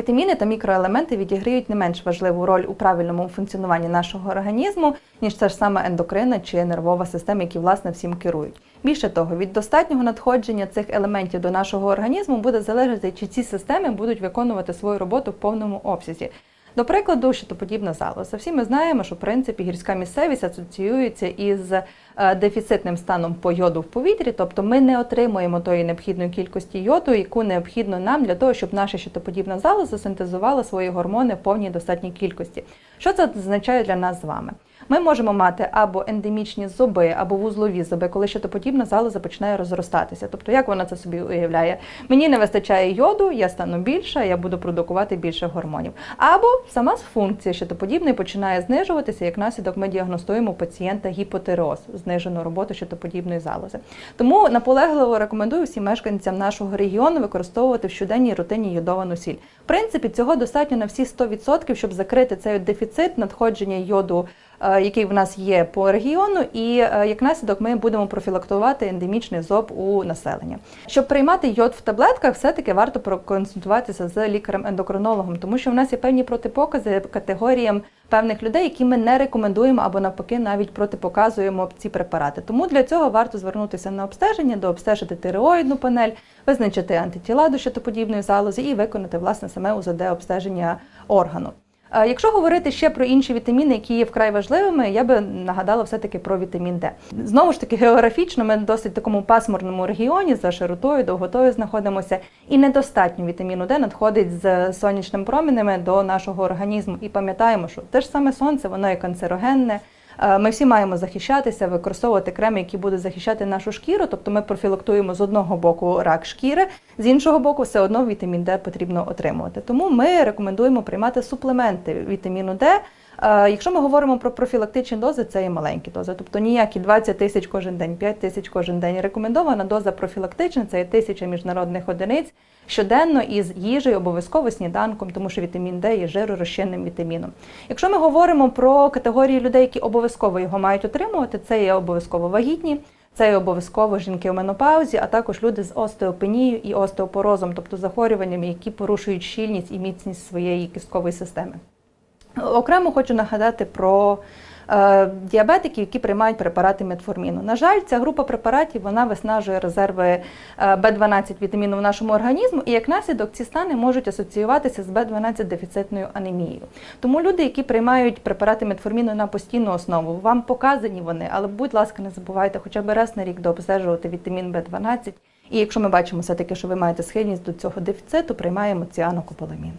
Вітаміни та мікроелементи відіграють не менш важливу роль у правильному функціонуванні нашого організму, ніж це ж саме ендокрина чи нервова система, які власне всім керують. Більше того, від достатнього надходження цих елементів до нашого організму буде залежати, чи ці системи будуть виконувати свою роботу в повному обсязі. До прикладу, щитоподібна залоза. Всі ми знаємо, що в принципі гірська місцевість асоціюється із е, дефіцитним станом по йоду в повітрі, тобто ми не отримуємо тої необхідної кількості йоду, яку необхідно нам для того, щоб наша щитоподібна залоза синтезувала свої гормони в повній достатній кількості. Що це означає для нас з вами? Ми можемо мати або ендемічні зуби, або вузлові зуби, коли щитоподібна залоза починає розростатися. Тобто, як вона це собі уявляє? Мені не вистачає йоду, я стану більша, я буду продукувати більше гормонів. Або сама функція щитоподібної починає знижуватися, як наслідок ми діагностуємо у пацієнта гіпотиреоз, знижену роботу щитоподібної залози. Тому наполегливо рекомендую всім мешканцям нашого регіону використовувати в щоденній рутині йодовану сіль. В принципі, цього достатньо на всі 100%, щоб закрити цей дефіцит надходження йоду е, який в нас є по регіону, і е, як наслідок ми будемо профілактувати ендемічний зоб у населення. Щоб приймати йод в таблетках, все-таки варто проконсультуватися з лікарем-ендокринологом, тому що в нас є певні протипокази категоріям певних людей, які ми не рекомендуємо або навпаки навіть протипоказуємо ці препарати. Тому для цього варто звернутися на обстеження, дообстежити тиреоїдну панель, визначити антитіла до щитоподібної залози і виконати власне саме УЗД обстеження органу. Е, Якщо говорити ще про інші вітаміни, які є вкрай важливими, я би нагадала все-таки про вітамін Д. Знову ж таки, географічно ми досить такому пасмурному регіоні за широтою, довготою знаходимося, і недостатньо вітаміну Д надходить з сонячними променями до нашого організму. І пам'ятаємо, що те ж саме сонце, воно є канцерогенне. Е, Ми всі маємо захищатися, використовувати креми, які будуть захищати нашу шкіру. Тобто ми профілактуємо з одного боку рак шкіри, з іншого боку, все одно вітамін Д потрібно отримувати. Тому ми рекомендуємо приймати суплементи вітаміну Д. Е, Якщо ми говоримо про профілактичні дози, це є маленькі дози, тобто ніякі 20 тисяч кожен день, 5 тисяч кожен день. Рекомендована доза профілактична це є тисяча міжнародних одиниць щоденно із їжею, обов'язково сніданком, тому що вітамін Д є жиророзчинним вітаміном. Якщо ми говоримо про категорії людей, які обов'язково його мають отримувати, це є обов'язково вагітні. Це є обов'язково жінки в менопаузі, а також люди з остеопенією і остеопорозом, тобто захворюваннями, які порушують щільність і міцність своєї кісткової системи. Окремо хочу нагадати про е, діабетиків, які приймають препарати метформіну. На жаль, ця група препаратів вона виснажує резерви е, В12 вітаміну в нашому організму, і як наслідок ці стани можуть асоціюватися з В12 дефіцитною анемією. Тому люди, які приймають препарати метформіну на постійну основу, вам показані вони, але будь ласка, не забувайте хоча б раз на рік дообстежувати вітамін В12. І якщо ми бачимо все таки, що ви маєте схильність до цього дефіциту, приймаємо ціанокополамін.